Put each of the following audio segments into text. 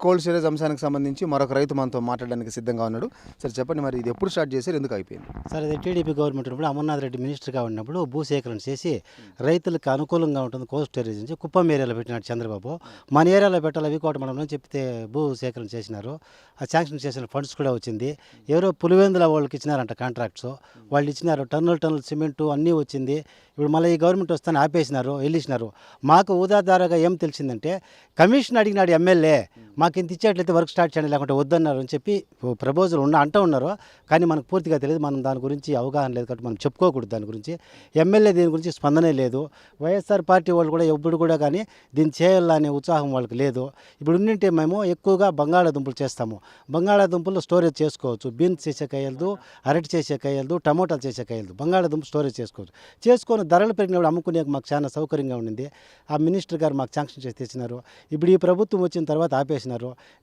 Cold storage అంశానికి సంబంధించి మరొక రైతు మనతో మాట్లాడడానికి సిద్ధంగా ఉన్నాడు. సరే చెప్పండి మరి ఇది ఎప్పుడు స్టార్ట్ చేశారు? ఎందుకు అయిపోయింది? సార్ ఇది టీడీపీ గవర్నమెంట్ ఉన్నప్పుడు అమర్నాథ్ రెడ్డి మినిస్టర్గా ఉన్నప్పుడు భూసేకరణ చేసి రైతులకు అనుకూలంగా ఉంటుంది కోల్డ్ స్టోరేజ్ నుంచి కుప్పం ఏరియాలో పెట్టినాడు చంద్రబాబు. మన ఏరియాలో పెట్టాలి? వికోట మండలంలో చెప్తే భూ సేకరణ చేసినారు. ఆ శాంక్షన్ చేసిన ఫండ్స్ కూడా వచ్చింది. ఎవరో పులివెందుల వాళ్ళకి ఇచ్చినారంట కాంట్రాక్ట్స్. వాళ్ళు ఇచ్చినారు టన్నుల టన్నుల సిమెంటు అన్నీ వచ్చింది. ఇప్పుడు మళ్ళీ ఈ గవర్నమెంట్ వస్తాను ఆపేసినారు వెళ్ళిసినారు. మాకు ఉదాధారగా ఏం తెలిసిందంటే కమిషన్ అడిగినాడు ఎమ్మెల్యే మాకు ఇంత ఇచ్చేట్లయితే వర్క్ స్టార్ట్ చేయండి లేకుంటే వద్దన్నారు అని చెప్పి ప్రపోజల్ ఉన్న అంటూ ఉన్నారు కానీ మనకు పూర్తిగా తెలియదు మనం దాని గురించి అవగాహన లేదు కాబట్టి మనం చెప్పుకోకూడదు దాని గురించి. ఎమ్మెల్యే దీని గురించి స్పందనే లేదు. వైఎస్ఆర్ పార్టీ వాళ్ళు కూడా ఎప్పుడు కూడా కానీ దీన్ని చేయాలనే ఉత్సాహం వాళ్ళకి లేదు. ఇప్పుడు ఉన్నింటే మేము ఎక్కువగా బంగాళాదుంపలు చేస్తాము. బంగాళాదుంపలు స్టోరేజ్ చేసుకోవచ్చు. బీన్స్ చేసే కాయలదు అరటి చేసే కాయలదు టమోటాలు చేసే కాయలదు. బంగాళాదుంప స్టోరేజ్ చేసుకోవచ్చు. చేసుకొని ధరలు పెరిగినప్పుడు అమ్ముకునే మాకు చాలా సౌకర్యంగా ఉండింది. ఆ మినిస్టర్ గారు మాకు శాంక్షన్ చేసి తెచ్చినారు. ఇప్పుడు ఈ ప్రభుత్వం వచ్చిన తర్వాత ఆపేసినారు.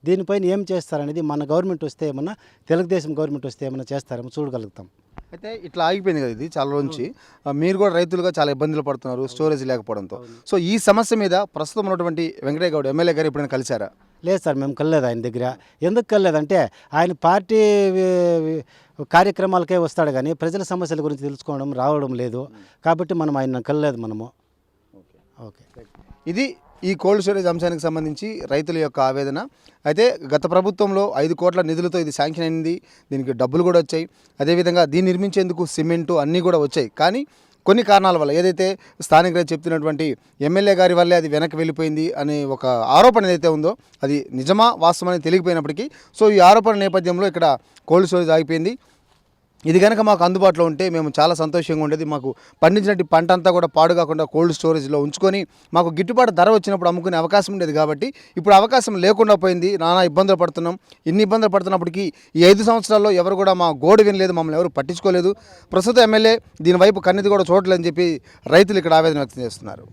దీనిపైన ఏం చేస్తారనేది మన గవర్నమెంట్ వస్తే ఏమన్నా తెలుగుదేశం గవర్నమెంట్ వస్తే ఏమన్నా చేస్తారేమో చూడగలుగుతాం. అయితే ఇట్లా ఆగిపోయింది కదా ఇది చాలా నుంచి. మీరు కూడా రైతులుగా చాలా ఇబ్బందులు పడుతున్నారు స్టోరేజ్ లేకపోవడంతో. సో ఈ సమస్య మీద ప్రస్తుతం ఉన్నటువంటి వెంకటయ్య గౌడ్ ఎమ్మెల్యే గారు ఎప్పుడైనా కలిశారా? లేదు సార్ మేము కలలేదు ఆయన దగ్గర. ఎందుకు కలలేదంటే ఆయన పార్టీ కార్యక్రమాలకే వస్తాడు కానీ ప్రజల సమస్యల గురించి తెలుసుకోవడం రావడం లేదు. కాబట్టి మనం ఆయన కలలేదు మనము. ఓకే. ఇది ఈ కోల్డ్ స్టోరేజ్ అంశానికి సంబంధించి రైతుల యొక్క ఆవేదన. అయితే గత ప్రభుత్వంలో ఐదు కోట్ల నిధులతో ఇది శాంక్షన్ అయింది. దీనికి డబ్బులు కూడా వచ్చాయి. అదేవిధంగా దీన్ని నిర్మించేందుకు సిమెంటు అన్నీ కూడా వచ్చాయి. కానీ కొన్ని కారణాల వల్ల ఏదైతే స్థానిక రైతు చెప్తున్నటువంటి ఎమ్మెల్యే గారి వల్లే అది వెనక్కి వెళ్ళిపోయింది అనే ఒక ఆరోపణ ఏదైతే ఉందో అది నిజమా వాస్తవమని తెలియకపోయినప్పటికీ సో ఈ ఆరోపణ నేపథ్యంలో ఇక్కడ కోల్డ్ స్టోరేజ్ ఆగిపోయింది. ఇది కనుక మాకు అందుబాటులో ఉంటే మేము చాలా సంతోషంగా ఉండేది. మాకు పండించినట్టు పంట అంతా కూడా పాడు కాకుండా కోల్డ్ స్టోరేజ్లో ఉంచుకొని మాకు గిట్టుబాటు ధర వచ్చినప్పుడు అమ్ముకునే అవకాశం ఉండేది కాబట్టి ఇప్పుడు అవకాశం లేకుండా పోయింది. నానా ఇబ్బందులు పడుతున్నాం. ఇన్ని ఇబ్బందులు పడుతున్నప్పటికీ ఈ ఐదు సంవత్సరాల్లో ఎవరు కూడా మా గోడు వినలేదు మమ్మల్ని ఎవరు పట్టించుకోలేదు. ప్రస్తుత ఎమ్మెల్యే దీని వైపు కన్నెది కూడా చూడలేదని చెప్పి రైతులు ఇక్కడ ఆవేదన వ్యక్తం చేస్తున్నారు.